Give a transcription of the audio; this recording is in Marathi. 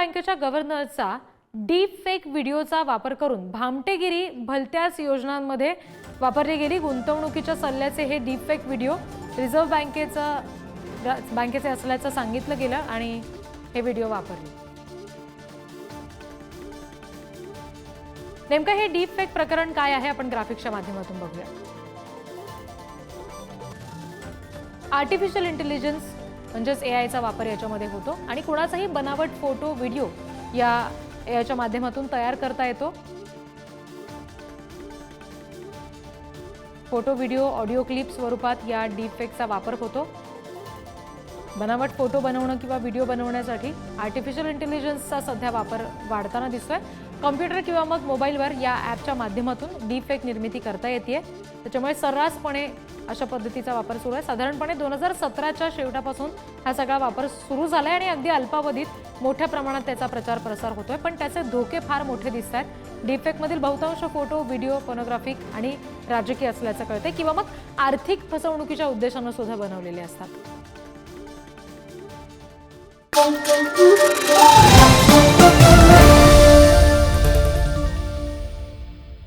बँकेच्या गव्हर्नरचा डीप फेक व्हिडिओचा वापर करून भामटेगिरी भलत्याच योजनांमध्ये वापरली गेली. गुंतवणुकीच्या सल्ल्याचे हे डीप फेक व्हिडिओ रिझर्व्ह बँकेचं बँकेचे असल्याचं सांगितलं गेलं आणि हे व्हिडिओ वापरले. नेमकं हे डीप फेक प्रकरण काय आहे आपण ग्राफिक्सच्या माध्यमातून बघूया. आर्टिफिशियल इंटेलिजन्स म्हणजेच ए आयचा वापर याच्यामध्ये होतो. आणि कुणाचाही बनावट फोटो व्हिडिओ या ए माध्यमातून तयार करता येतो. फोटो व्हिडिओ ऑडिओ क्लिप स्वरूपात या डीप फेकचा वापर होतो. बनावट फोटो बनवणं किंवा व्हिडिओ बनवण्यासाठी आर्टिफिशियल इंटेलिजन्सचा सध्या वापर वाढताना दिसतोय. कम्प्युटर किंवा मग मोबाईलवर या ॲपच्या माध्यमातून डीफेक निर्मिती करता येते त्याच्यामुळे सर्रासपणे अशा पद्धतीचा वापर सुरू आहे. साधारणपणे दोन हजार सतराच्या शेवटापासून हा सगळा वापर सुरू झाला आहे आणि अगदी अल्पावधीत मोठ्या प्रमाणात त्याचा प्रचार प्रसार होतोय. पण त्याचे धोके फार मोठे दिसत आहेत डीफेकमधील बहुतांश फोटो व्हिडिओ पोनोग्राफिक आणि राजकीय असल्याचं कळते किंवा मग आर्थिक फसवणुकीच्या उद्देशानं सुद्धा बनवलेले असतात. Música